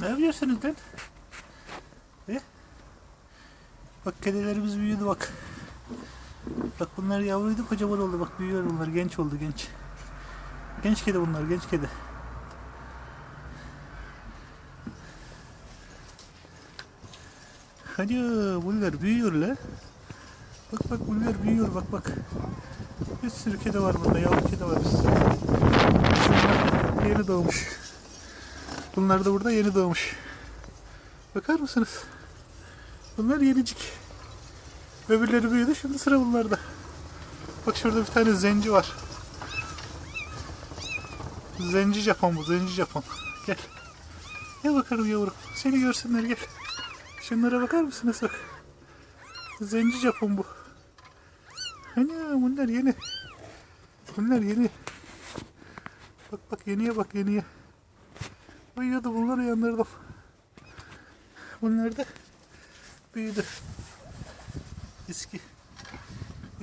Ne yapıyorsunuz lan? E? Bak kedilerimiz büyüdü bak. Bak bunlar yavruydu kocaman oldu bak büyüyor bunlar genç oldu genç. Genç kedi bunlar genç kedi. Hadi bunlar büyüyor la. Bak bak bunlar büyüyor bak bak. Bir sürü kedi var burada yavru kedi var bir sürü. Yeni doğmuş. Bunlar da burada yeni doğmuş. Bakar mısınız? Bunlar yenicik. Öbürleri büyüdü şimdi sıra bunlarda. Bak şurada bir tane zenci var. Zenci Japon bu zenci Japon. Gel. Gel bakalım yavrum. Seni görsünler gel. Şunlara bakar mısınız bak. Zenci Japon bu. Ana bunlar yeni. Bunlar yeni. Bak bak yeniye bak yeniye. Uyuyordu bunları uyandırdım. Bunlar da büyüdü. Eski.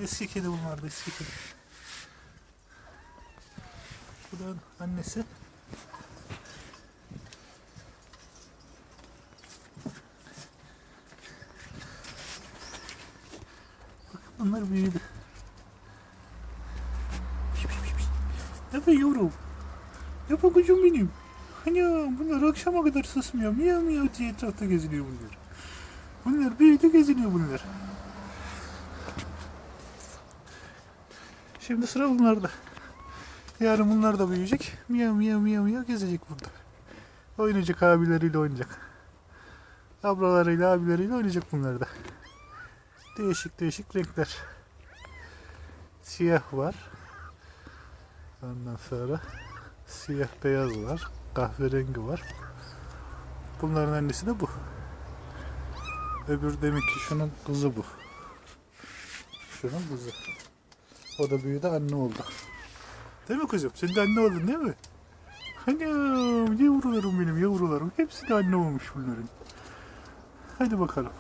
Eski kedi bunlardı eski kedi. Bu da annesi. Bak bunlar büyüdü. Ne yapıyor yavrum? Ne kuzum benim? Hani bunlar akşama kadar susmuyor. Miyav miyav diye etrafta geziniyor bunlar. Bunlar büyüdü geziniyor bunlar. Şimdi sıra bunlarda. Yarın bunlar da büyüyecek. Miyav miyav miyav miyav gezecek burada. Oynayacak abileriyle oynayacak. Ablalarıyla abileriyle oynayacak bunlar da. Değişik değişik renkler. Siyah var. Ondan sonra siyah beyaz var. Kahverengi var. Bunların annesi de bu. Öbür demek ki şunun kızı bu. Şunun kızı. O da büyüdü anne oldu. Değil mi kızım? Sen de anne oldun değil mi? Anam yavrularım benim yavrularım. Hepsi de anne olmuş bunların. Hadi bakalım.